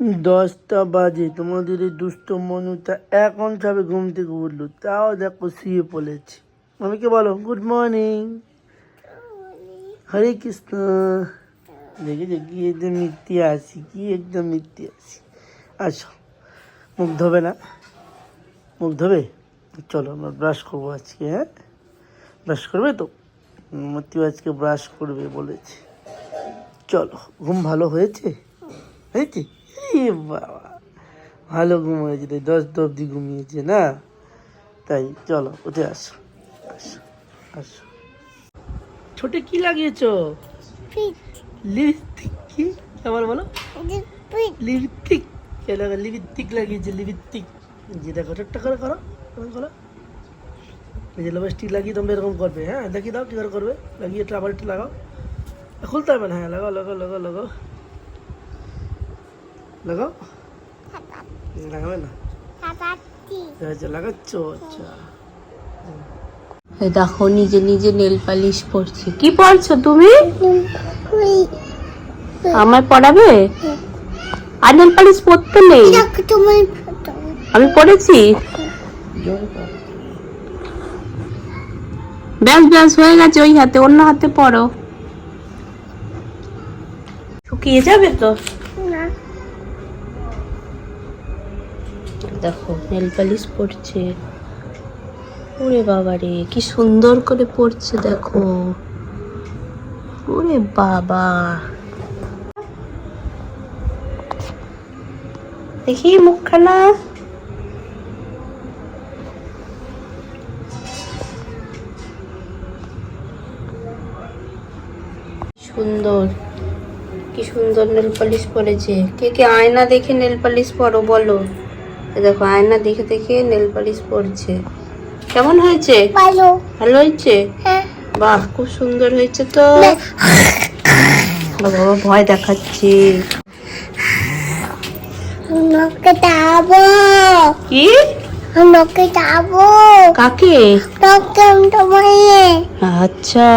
দশটা বাজে, তোমাদের এই দুষ্ট মনুটা এখন সবে ঘুম থেকে উঠল, তাও দেখো শুয়ে পড়েছে। আমাকে বলো? গুড মর্নিং হরে কৃষ্ণ দেখেছ কি একদম মিথ্যে আসি কি একদম মিথ্যে আসি আসো, মুখ ধোবে না? মুখ ধোবে? চলো, আমরা ব্রাশ করব আজকে হ্যাঁ? ব্রাশ করবে তো? মতিও আজকে ব্রাশ করবে বলেছে। চলো, ঘুম ভালো হয়েছে? হয়েছে? এ বাবা। ভালো ঘুম হয়েছে তাই দশ অব্দি ঘুমিয়েছে না? তাই চলো উঠে আসো আসো আসো। ছোটে কি লাগিয়েছো? লিপস্টিক। কি? আবার বলো। লিপস্টিক। কে লাগা লিপস্টিক লাগিয়েছে লিপস্টিক? যে দেখো একটা করে করো করো। এই যে লিপস্টিক লাগিয়ে তোমরা এরকম করবে হ্যাঁ? দেখিয়ে দাও কী করে করবে। লাগিয়ে আবার একটু লাগাও। খুলতে হবে না হ্যাঁ লাগাও লাগাও লাগাও লাগাও। লাগাও লাগাবে না লাগাচ্ছ আচ্ছা দেখো নিজে নিজে নেল পালিশ পরছে। কি পড়ছো তুমি? আমার পড়াবে আর নেল পালিশ পরতে নেই। আমি পড়েছি ব্যাস ব্যাস হয়ে গেছে ওই হাতে অন্য হাতে পড়ো শুকিয়ে যাবে তো? দেখো নেল পালিশ পড়ছে ওরে বাবা রে, কি সুন্দর করে পড়ছে দেখো। ওরে বাবা। দেখি মুখখানা। সুন্দর, কি সুন্দর নেল পালিশ পরেছে। কে কে আয়না দেখে নেল পালিশ পরো, বলো। দেখো আয়না দেখে দেখে নেল পালিশ পরছে। কেমন হয়েছে? ভালো। ভালো হয়েছে? হ্যাঁ। বাহ খুব সুন্দর হয়েছে তো। বাবা ভয় দেখাচ্ছে। নকে যাব কি? নকে যাব কাকে? নকে তোমায় আচ্ছা।